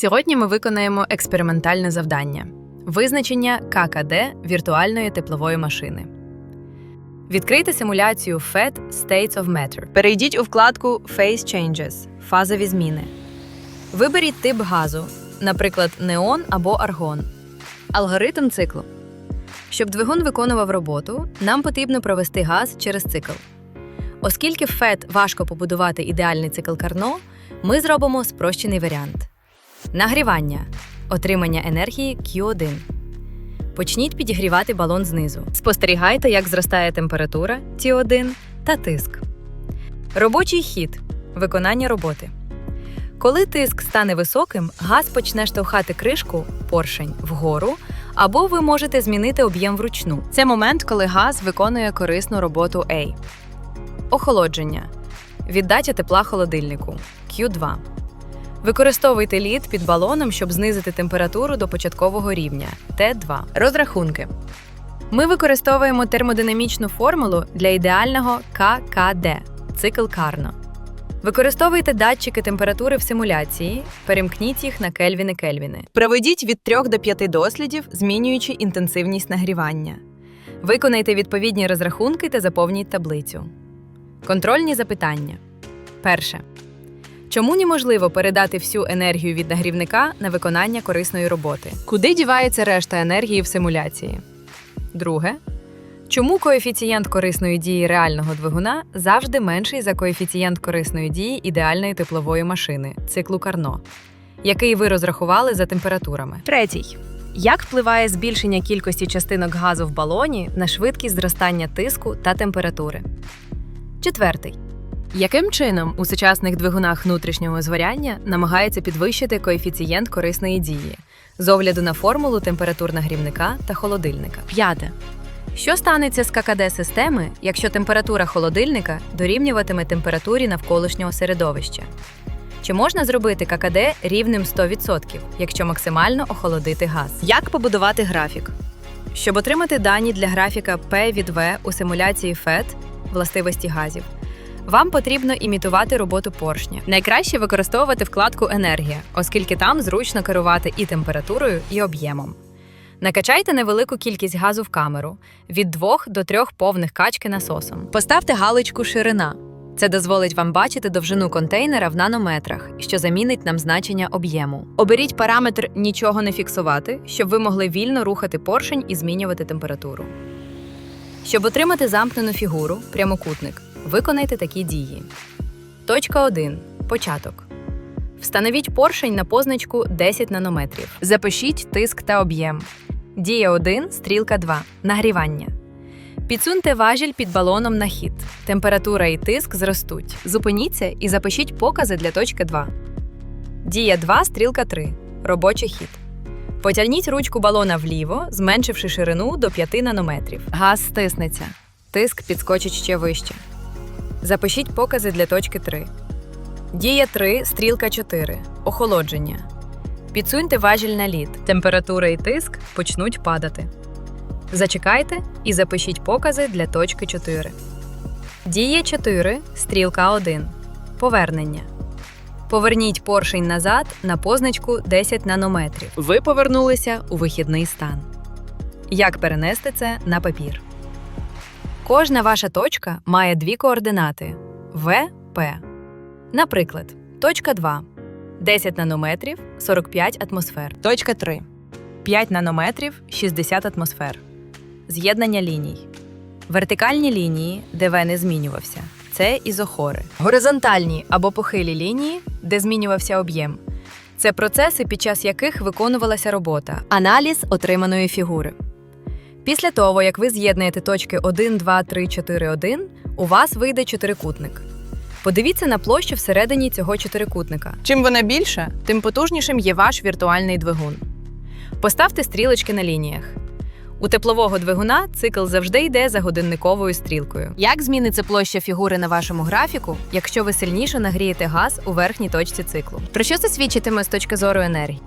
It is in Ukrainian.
Сьогодні ми виконаємо експериментальне завдання визначення ККД віртуальної теплової машини. Відкрийте симуляцію FET States of Matter. Перейдіть у вкладку Phase Changes фазові зміни. Виберіть тип газу, наприклад, неон або аргон. Алгоритм циклу. Щоб двигун виконував роботу, нам потрібно провести газ через цикл. Оскільки в FET важко побудувати ідеальний цикл Карно, ми зробимо спрощений варіант. Нагрівання. Отримання енергії Q1. Почніть підігрівати балон знизу. Спостерігайте, як зростає температура T1 та тиск. Робочий хід. Виконання роботи. Коли тиск стане високим, газ почне штовхати кришку поршень вгору, або ви можете змінити об'єм вручну. Це момент, коли газ виконує корисну роботу A. Охолодження. Віддача тепла холодильнику Q2. Використовуйте лід під балоном, щоб знизити температуру до початкового рівня Т2. Розрахунки. Ми використовуємо термодинамічну формулу для ідеального ККД цикл Карно. Використовуйте датчики температури в симуляції, перемкніть їх на кельвіни кельвіни. Проведіть від 3 до 5 дослідів, змінюючи інтенсивність нагрівання. Виконайте відповідні розрахунки та заповніть таблицю. Контрольні запитання. Перше. Чому неможливо передати всю енергію від нагрівника на виконання корисної роботи? Куди дівається решта енергії в симуляції? Друге. Чому коефіцієнт корисної дії реального двигуна завжди менший за коефіцієнт корисної дії ідеальної теплової машини циклу Карно, який ви розрахували за температурами? Третій. Як впливає збільшення кількості частинок газу в балоні на швидкість зростання тиску та температури? Четвертий. Яким чином у сучасних двигунах внутрішнього згоряння намагається підвищити коефіцієнт корисної дії з огляду на формулу температур нагрівника та холодильника? П'яте. Що станеться з ККД системи, якщо температура холодильника дорівнюватиме температурі навколишнього середовища? Чи можна зробити ККД рівним 100%, якщо максимально охолодити газ? Як побудувати графік? Щоб отримати дані для графіка P від V у симуляції FET властивості газів, вам потрібно імітувати роботу поршня. Найкраще використовувати вкладку Енергія, оскільки там зручно керувати і температурою, і об'ємом. Накачайте невелику кількість газу в камеру від 2 до 3 повних качки насосом. Поставте галочку ширина. Це дозволить вам бачити довжину контейнера в нанометрах, що замінить нам значення об'єму. Оберіть параметр нічого не фіксувати, щоб ви могли вільно рухати поршень і змінювати температуру. Щоб отримати замкнену фігуру, прямокутник, виконайте такі дії. Точка 1. Початок. Встановіть поршень на позначку 10 нанометрів. Запишіть тиск та об'єм. Дія 1, стрілка 2. Нагрівання. Підсуньте важіль під балоном на хід. Температура і тиск зростуть. Зупиніться і запишіть покази для точки 2. Дія 2, стрілка 3. Робочий хід. Потягніть ручку балона вліво, зменшивши ширину до 5 нанометрів. Газ стиснеться. Тиск підскочить ще вище. Запишіть покази для точки 3. Дія 3, стрілка 4. Охолодження. Підсуньте важіль на лід. Температура і тиск почнуть падати. Зачекайте і запишіть покази для точки 4. Дія 4, стрілка 1. Повернення. Поверніть поршень назад на позначку 10 нанометрів. Ви повернулися у вихідний стан. Як перенести це на папір? Кожна ваша точка має дві координати В, П. Наприклад, точка 2 10 нанометрів 45 атмосфер. Точка 3 5 нанометрів 60 атмосфер. З'єднання ліній. Вертикальні лінії, де В не змінювався. Це ізохори. Горизонтальні або похилі лінії, де змінювався об'єм. Це процеси, під час яких виконувалася робота, аналіз отриманої фігури. Після того, як ви з'єднаєте точки 1, 2, 3, 4, 1, у вас вийде чотирикутник. Подивіться на площу всередині цього чотирикутника. Чим вона більша, тим потужнішим є ваш віртуальний двигун. Поставте стрілочки на лініях. У теплового двигуна цикл завжди йде за годинниковою стрілкою. Як зміниться площа фігури на вашому графіку, якщо ви сильніше нагрієте газ у верхній точці циклу? Про що це свідчитиме з точки зору енергії?